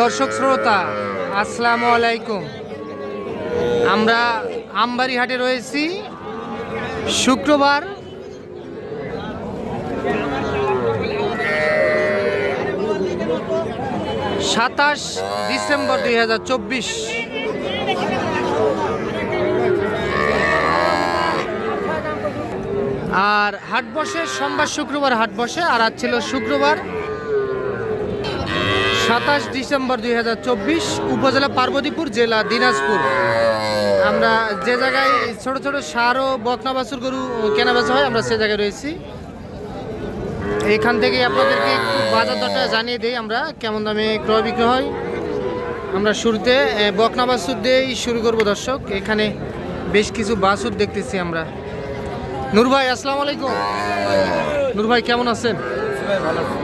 দর্শক শ্রোতা, আসসালামু আলাইকুম। আমরা আমবাড়ি হাটে রয়েছি। শুক্রবার সাতাশ ডিসেম্বর দুই হাজার চব্বিশ। আর হাট বসে, সোমবার শুক্রবার হাট বসে, আর আজ ছিল শুক্রবার। সাতাশ ডিসেম্বর দুই হাজার চব্বিশ, উপজেলা পার্বতীপুর জেলা দিনাজপুর। আমরা যে জায়গায় ছোট ছোট সার ও বকনা বাছুর গরু কেনা বেচা হয়, আমরা সে জায়গায় রয়েছি। এখান থেকে আপনাদেরকে একটু বাজার দরটা জানিয়ে দিই আমরা, কেমন দামে ক্রয় বিক্রয় হয়। আমরা শুরুতে বকনা বাছুর দিয়েই শুরু করব দর্শক। এখানে বেশ কিছু বাছুর দেখতেছি আমরা। নূর ভাই, আসসালামু আলাইকুম। নূর ভাই, কেমন আছেন?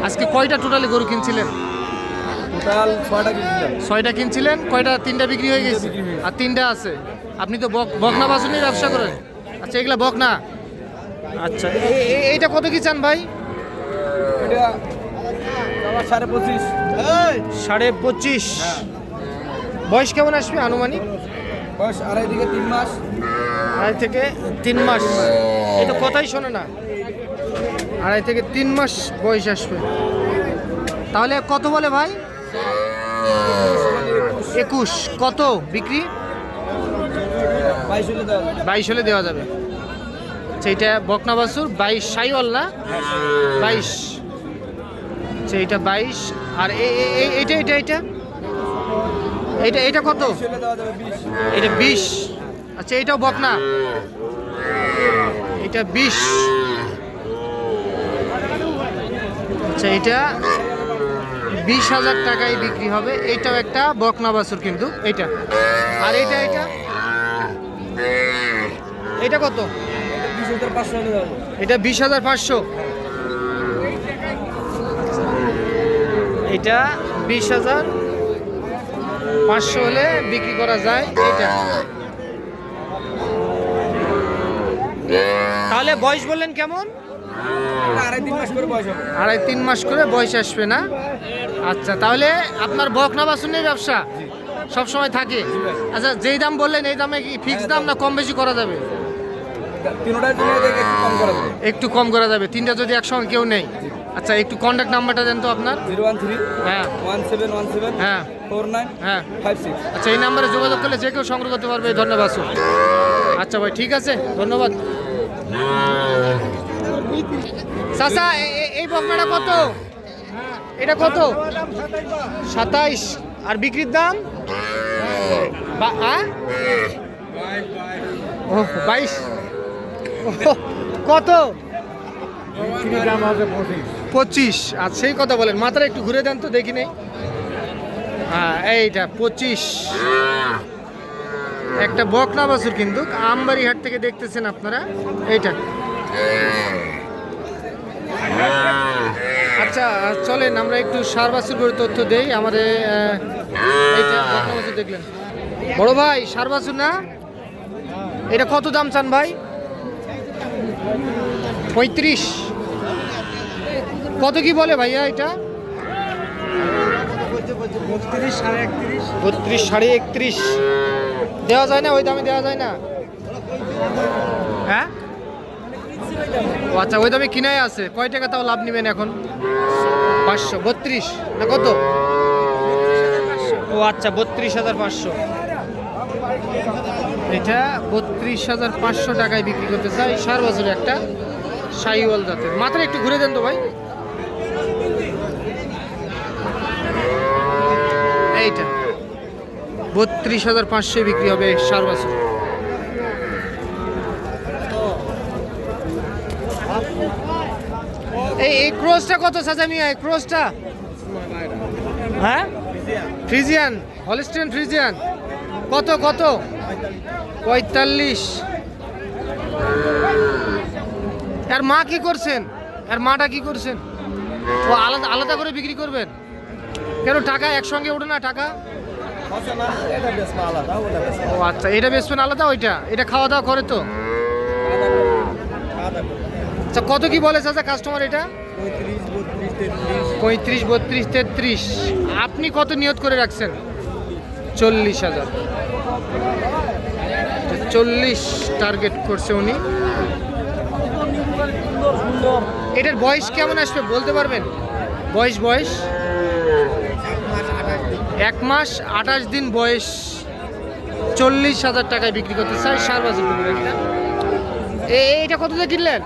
আজকে কয়টা টোটালি গরু কিনছিলেন? টোটাল ছয়টা কিনছিলাম ছয়টা কিনছিলেন কয়টা তিনটা বিক্রি হয়ে গেছে? হয়ে। আর তিনটা আছে। আপনি তো বক- বকনা বাসন ব্যবসা করেন। আচ্ছা এগুলা বকনা? আচ্ছা। এইটা কত কি চান ভাই? এটা সাড়ে পঁচিশ। সাড়ে পঁচিশ। বয়স কেমন আসবে আনুমানিক? বয়স আড়াই থেকে তিন মাস। আড়াই থেকে তিন মাস। এটা কথাই শোনে না। আড়াই থেকে তিন মাস বয়স আসবে। তাহলে কত বলে ভাই? একুশ কত বিক্রি? বাইশ হলে দেওয়া যাবে। সেইটা বকনা বাসুর বাইশ সাইওয়াল না বাইশ সেইটা বাইশ। আর এইটা এটা এটা এইটা এটা কত? এটা বিশ। আচ্ছা এটাও বকনা? এটা বিশ। আচ্ছা এটা বিশ হাজার টাকায় বিক্রি হবে। এটাও একটা বকনা বাছুর কিন্তু এইটা আর এটা এটা? এটা কত? এটা বিশ হাজার পাঁচশো। এটা বিশ হাজার পাঁচশো হলে বিক্রি করা যায় এটা। তাহলে বয়স বললেন কেমন? এটা আড়াই তিন মাস করে বয়স আসবে না? আচ্ছা তাহলে আপনার বকনা বাসনের ব্যবসা? সব সময় থাকে? আচ্ছা যেই দাম বললেন এই দামে কি ফিক্স দাম না কম বেশি করা যাবে? একটু কম করা যাবে। তিনটা যদি একসঙ্গে কেউ নেই আচ্ছা একটু কন্ট্যাক্ট নাম্বারটা দেন তো আপনার। জিরো ওয়ান থ্রি হ্যাঁ। ওয়ান সেভেন ওয়ান সেভেন হ্যাঁ। ফোর নাইন হ্যাঁ। Five six. আচ্ছা এই নাম্বারে যোগাযোগ করলে যে কেউ সংগ্রহ করতে পারবে। ধন্যবাদ। আচ্ছা ভাই ঠিক আছে। ধন্যবাদ। চাচা এই বকনাটা কত? এটা কত? সাতাইশ। আর বিক্রির দাম? বাইশ। কত? পঁচিশ। আর সেই কথা বলেন, মাথাটা একটু ঘুরে দেন তো, দেখি নেই। হ্যাঁ এইটা, পঁচিশ। একটা বকনা বাছুর কিন্তু আমবাড়ি হাট থেকে দেখতেছেন আপনারা, এইটা। আচ্ছা চলেন আমরা একটু সার করে তথ্য দেই। আমাদের বাছুর দেখলেন। বড় ভাই সার বাছুর না? এটা কত দাম চান ভাই? পঁয়ত্রিশ। কত কি বলে ভাইয়া এটা? সাড়ে একত্রিশ। বত্রিশ সাড়ে একত্রিশ। দেওয়া যায় না ওই দামে দেওয়া যায় না? হ্যাঁ? ও আচ্ছা ওই দামে কিনাই আছে। কয় টাকা তাও লাভ নেবেন এখন? পাঁচশো, বত্রিশ না কত? ও আচ্ছা বত্রিশ হাজার পাঁচশো। এটা বত্রিশ হাজার পাঁচশো টাকায় বিক্রি করতে চাই। সার বছর একটা সাইওয়াল জাতের। মাথায় একটু ঘুরে দেন তো ভাই। এইটা। বত্রিশ হাজার পাঁচশো বিক্রি হবে সার বছর এই এই ক্রোসটা কত, সাজা মিয়া, এই ক্রোসটা? হ্যাঁ? Friesian, Holstein Friesian. কত কত? পঁয়তাল্লিশ। আর মা কি করছেন? আর মাটা কি করছেন? ও আলাদা আলাদা করে বিক্রি করবেন? কেন, টাকা একসঙ্গে ওঠে না টাকা? ও আচ্ছা এটা বেচবেন আলাদা, ওইটা? এটা খাওয়া দাওয়া করে তো? আচ্ছা কত কি বলে চাচা কাস্টমার এটা? পঁয়ত্রিশ বত্রিশ তেত্রিশ। আপনি কত নিয়ত করে রাখছেন? চল্লিশ হাজার। চল্লিশ টার্গেট করছে উনি। এটার বয়স কেমন আসবে বলতে পারবেন? বয়স বয়স? এক মাস আঠাশ দিন বয়স। চল্লিশ হাজার টাকায় বিক্রি করতে চাই সার বাজার একটা এ- এইটা কত দিয়ে কিনলেন?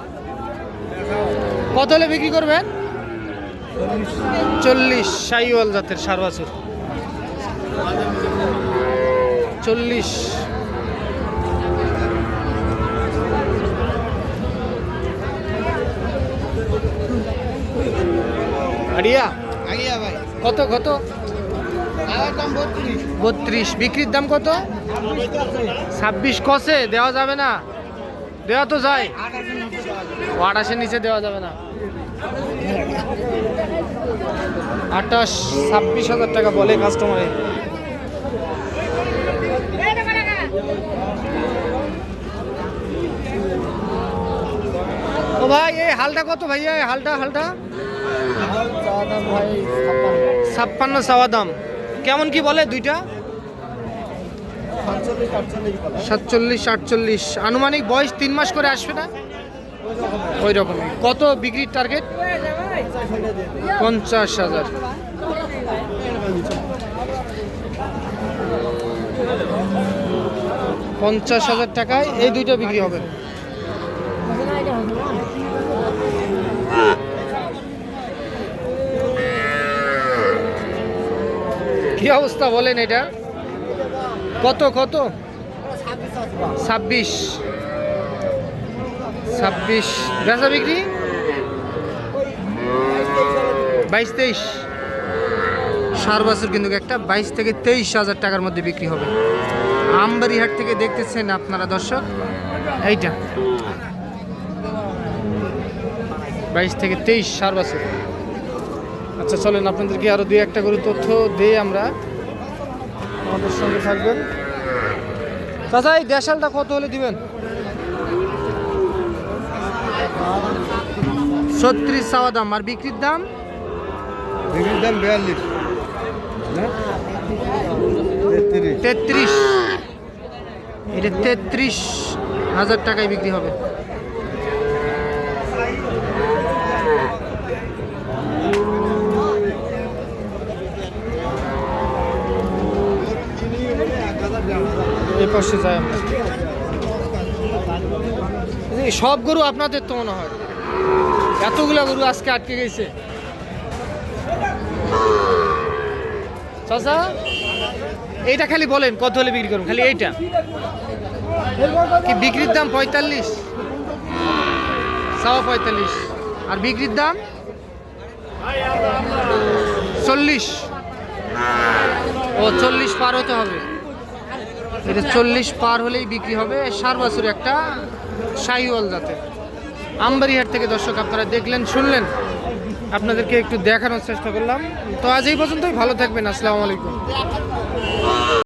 কত হলে বিক্রি করবেন? চল্লিশ সাইওয়াল জাতের সার বাছুর। চল্লিশ। আগিয়া ভাই। কত কত? বত্রিশ। বিক্রির দাম কত? ছাব্বিশ কষে দেওয়া যাবে না। দেওয়া তো যায়। ও আঠাশের নিচে দেওয়া যাবে না। আঠাশ, ছাব্বিশ হাজার টাকা বলে কাস্টমারে ও ভাই, এই হালটা কত ভাইয়া হালটা হালটা? ছাপ্পান্ন চাওয়া দাম। কেমন কি বলে দুইটা? সাতচল্লিশ আটচল্লিশ। আনুমানিক বয়স তিন মাস করে আসবে না? ওই রকম কত বিক্রির টার্গেট পঞ্চাশ হাজার। পঞ্চাশ হাজার টাকায় এই দুইটা বিক্রি হবে। কি অবস্থা বলেন এটা? কত কত? ছাব্বিশ। ছাব্বিশ। বেচা বিক্রি? বাইশ, তেইশ। সার বছর কিন্তু একটা বাইশ থেকে তেইশ হাজার টাকার মধ্যে বিক্রি হবে। আমবাড়িহাট থেকে দেখতেছেন আপনারা দর্শক। এইটা। বাইশ থেকে তেইশ সার বছর। আচ্ছা চলেন আপনাদেরকে আরও দুই একটা করে তথ্য দিই আমরা। আমাদের সঙ্গে থাকবেন। চাচা এই দেশালটা কত হলে দিবেন? ছত্রিশ চাওয়া দাম আর বিক্রির দাম? বিক্রির দাম বিয়াল্লিশ। তেত্রিশ। তেত্রিশ। এটা তেত্রিশ হাজার টাকায় বিক্রি হবে। আমরা। সব গরু আপনাদের তো মনে হয়। এতগুলা গরু আজকে আটকে গেছে। চাচা, এইটা খালি বলেন, কত হলে বিক্রি করুন খালি এইটা। কি বিক্রির দাম পঁয়তাল্লিশ? সাওয়া পঁয়তাল্লিশ। আর বিক্রির দাম? চল্লিশ। ও, চল্লিশ পার হতে হবে। এটা চল্লিশ পার হলেই বিক্রি হবে। সার বছর একটা শাহিওয়াল জাতের। আমবাড়িহাট থেকে দর্শক আপনারা দেখলেন, শুনলেন। আপনাদেরকে একটু দেখানোর চেষ্টা করলাম। তো আজ এই পর্যন্তই, ভালো থাকবেন। আসসালামু আলাইকুম।